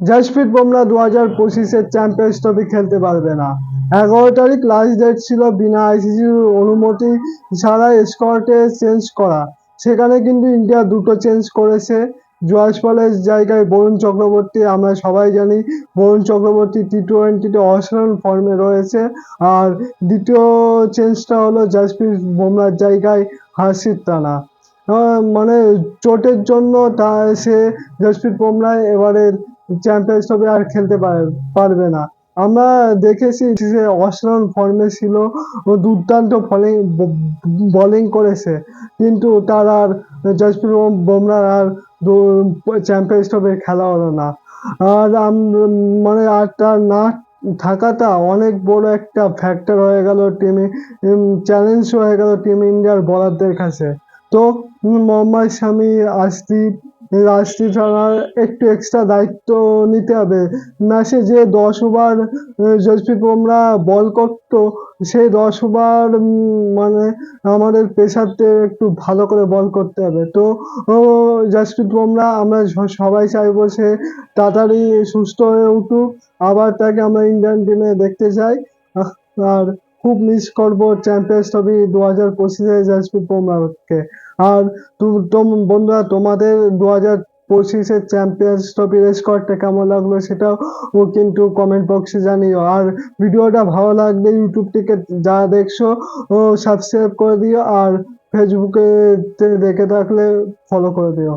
জাসপ্রীত বুমরা দু হাজার পঁচিশের চ্যাম্পিয়ন্স ট্রফি খেলতে পারবে না। এগারো তারিখ লাস্ট ডেট ছিল বিনা আইসিসির অনুমতি ছাড়া স্কোয়াডে চেঞ্জ করা। সেখানে কিন্তু ইন্ডিয়া দুটো চেঞ্জ করেছে। জয়াস পলের জায়গায় বরুণ চক্রবর্তী, আমরা সবাই জানি বরুণ চক্রবর্তী টি টোয়েন্টিতে অসাধারণ ফর্মে রয়েছে। আর দ্বিতীয় চেঞ্জটা হলো জাসপ্রীত বুমরার জায়গায় হাসির টানা মানে চোটের জন্য তা সে জসপ্রীত বুমরা এবারের চ্যাম্পিয়ন্স ট্রফি আর খেলতে পার- পারবে না। আমরা দেখেছি যে অসাধারণ ফর্মে ছিল দুর্দান্ত ফলিং বোলিং করেছে। কিন্তু তার আর জসপ্রীত বুমরার আর চ্যাম্পিয়ন্স ট্রফি খেলা হলো না। আর মানে আর তার না থাকাটা অনেক বড় একটা ফ্যাক্টর হয়ে গেল টিমে চ্যালেঞ্জ হয়ে গেল টিম ইন্ডিয়ার বলারদের কাছে। তো, মোহাম্মদ শামি আসদীপ রাশিদ ছাড়ার একটু এক্সট্রা দায়িত্ব নিতে হবে। ম্যাচে যে দশ ওভার জসপ্রীত বুমরা বল করতো, সেই দশ ওভার মানে আমাদের পেসারদের একটু ভালো করে বল করতে হবে। তো জসপ্রীত বুমরা, আমরা সবাই চাইব সে তাড়াতাড়ি সুস্থ হয়ে উঠুক। আবার তাকে আমরা ইন্ডিয়ান টিমে দেখতে চাই। আর খুব মিস করব চ্যাম্পিয়ন্স ট্রফি দু হাজার পঁচিশে জসপ্রীত বুমরাকে আর বন্ধুরা, তোমাদের দু হাজার পঁচিশের চ্যাম্পিয়ন্স ট্রফির স্কোয়াডটা কেমন লাগল সেটাও ও কিন্তু কমেন্ট বক্সে জানিও। আর ভিডিওটা ভালো লাগলে ইউটিউব থেকে যা দেখছ ও সাবস্ক্রাইব করে দিও। আর ফেসবুকে দেখে থাকলে ফলো করে দিও।